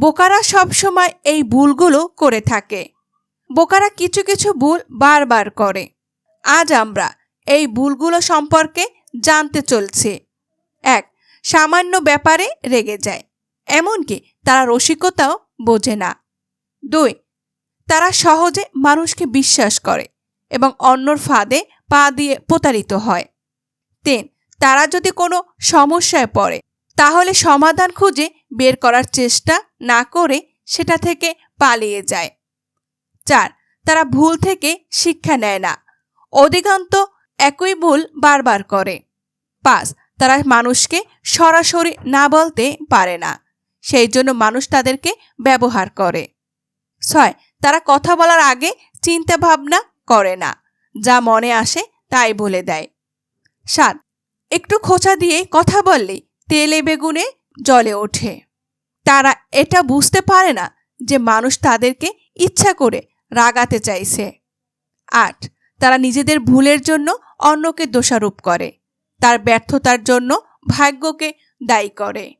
বোকারা সবসময় এই ভুলগুলো করে থাকে। বোকারা কিছু কিছু ভুল বারবার করে। আজ আমরা এই ভুলগুলো সম্পর্কে জানতে চলছি। এক, সামান্য ব্যাপারে রেগে যায়। এমনকি তারা রসিকতাও বোঝে না। দুই, তারা সহজে মানুষকে বিশ্বাস করে এবং অন্যর ফাঁদে পা দিয়ে প্রতারিত হয়। তিন, তারা যদি কোনো সমস্যায় পড়ে তাহলে সমাধান খুঁজে বের করার চেষ্টা না করে সেটা থেকে পালিয়ে যায়। চার, তারা ভুল থেকে শিক্ষা নেয় না। অধিকান্ত একই ভুল বারবার করে। পাঁচ, তারা মানুষকে সরাসরি না বলতে পারে না। সেই জন্য মানুষ তাদেরকে ব্যবহার করে। ছয়, তারা কথা বলার আগে চিন্তা ভাবনা করে না। যা মনে আসে তাই বলে দেয়। সাত, একটু খোঁচা দিয়ে কথা বললেই তেলে বেগুনে জলে ওঠে। তারা এটা বুঝতে পারে না যে মানুষ তাদেরকে ইচ্ছা করে রাগাতে চাইছে। আট, তারা নিজেদের ভুলের জন্য অন্যকে দোষারোপ করে। তার ব্যর্থতার জন্য ভাগ্যকে দায়ী করে।